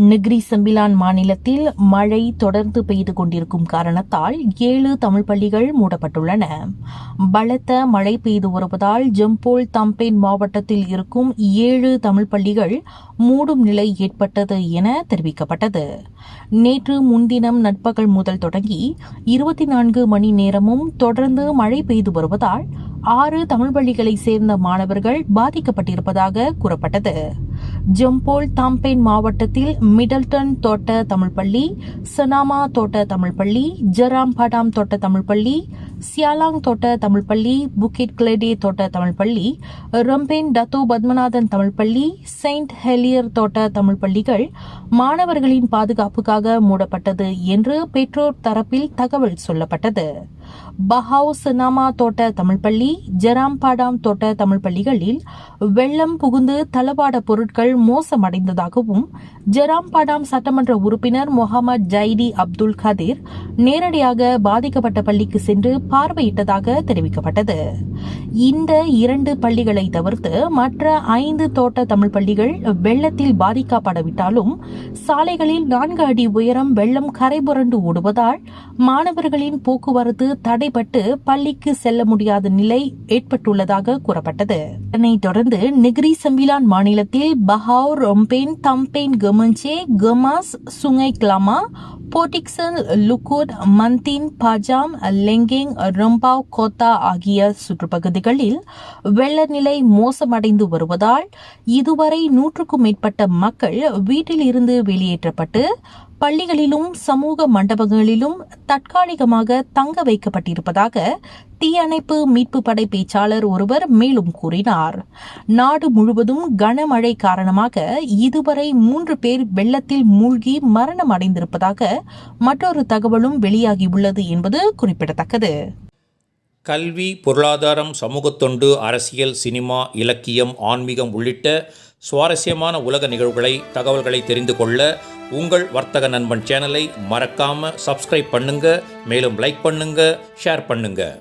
Negri Sembilan மாநிலத்தில் மழை தொடர்ந்து பெய்து கொண்டிருக்கும் காரணத்தால் ஏழு தமிழ் பள்ளிகள் மூடப்பட்டுள்ளன. பலத்த மழை பெய்து வருவதால் ஜம்போல் தம்பேன் மாவட்டத்தில் இருக்கும் ஏழு தமிழ் பள்ளிகள் மூடும் நிலை ஏற்பட்டது என தெரிவிக்கப்பட்டது. நேற்று முன்தினம் நட்பகல் முதல் தொடங்கி இருபத்தி நான்கு மணி நேரமும் தொடர்ந்து மழை பெய்து வருவதால் ஆறு தமிழ் பள்ளிகளைச் சேர்ந்த மாணவர்கள் பாதிக்கப்பட்டிருப்பதாக கூறப்பட்டது. ஜம்போல் தாம்பேன் மாவட்டத்தில் மிடல்டன் தோட்ட தமிழ் பள்ளி சனாமா தோட்ட தமிழ் பள்ளி ஜராம்படாம் தோட்ட தமிழ் பள்ளி சியாலாங் தோட்ட தமிழ் பள்ளி புக்கிட் கிளேடே தோட்ட தமிழ் பள்ளி ரம்பேன் டத்து பத்மநாதன் தமிழ் பள்ளி செயின்ட் ஹெலியர் தோட்ட தமிழ் பள்ளிகள் மாணவர்களின் பாதுகாப்புக்காக மூடப்பட்டது என்று பெற்றோர் தரப்பில் தகவல் சொல்லப்பட்டது. பஹாவ் சனாமா தோட்ட தமிழ் பள்ளி ஜராம்பாடாம் தோட்ட தமிழ் பள்ளிகளில் வெள்ளம் புகுந்து தளவாட பொருட்கள் மோசமடைந்ததாகவும் ஜராம்பாடாம் சட்டமன்ற உறுப்பினர் முகமது ஜைடி அப்துல் கதீர் நேரடியாக பாதிக்கப்பட்ட பள்ளிக்கு சென்று பார்வையிட்டதாக தெரிவிக்கப்பட்டது. இந்த இரண்டு பள்ளிகளை தவிர்த்து மற்ற ஐந்து தோட்ட தமிழ் பள்ளிகள் வெள்ளத்தில் பாதிக்கப்படவிட்டாலும் சாலைகளில் நான்கு அடி உயரம் வெள்ளம் கரைபுரண்டு ஓடுவதால் மாணவர்களின் போக்குவரத்து தடைபட்டு பள்ளிக்கு செல்ல முடியாத நிலை ஏற்பட்டுள்ளதாக கூறப்பட்டது. இதனைத் தொடர்ந்து நெகிரி சம்பிலான் மாநிலத்தில் Bahau Rompin Tampin Gemencheh Gemas Sungai Kelama, Port Dickson Lukut Mantin Pajam, Lenggeng Rempau, Kota ஆகிய சுற்றுப்பகுதிகளில் வெள்ள நிலை மோசமடைந்து வருவதால் இதுவரை நூற்றுக்கும் மேற்பட்ட மக்கள் வீட்டில் இருந்து வெளியேற்றப்பட்டு பள்ளிகளிலும் சமூக மண்டபங்களிலும் தற்காலிகமாக தங்க வைக்கப்பட்டிருப்பதாக தீயணைப்பு மீட்பு படை பேச்சாளர் ஒருவர் மேலும் கூறினார். நாடு முழுவதும் கனமழை காரணமாக இதுவரை மூன்று பேர் வெள்ளத்தில் மூழ்கி மரணம் அடைந்திருப்பதாக மற்றொரு தகவலும் வெளியாகியுள்ளது என்பது குறிப்பிடத்தக்கது. கல்வி பொருளாதாரம் சமூகத்தொண்டு அரசியல் சினிமா இலக்கியம் ஆன்மீகம் உள்ளிட்ட சுவாரஸ்யமான உலக நிகழ்வுகளை தகவல்களை தெரிந்து கொள்ள உங்கள் வர்த்தக நண்பன் சேனலை மறக்காமல் சப்ஸ்கிரைப் பண்ணுங்கள் மேலும் லைக் பண்ணுங்கள் ஷேர் பண்ணுங்கள்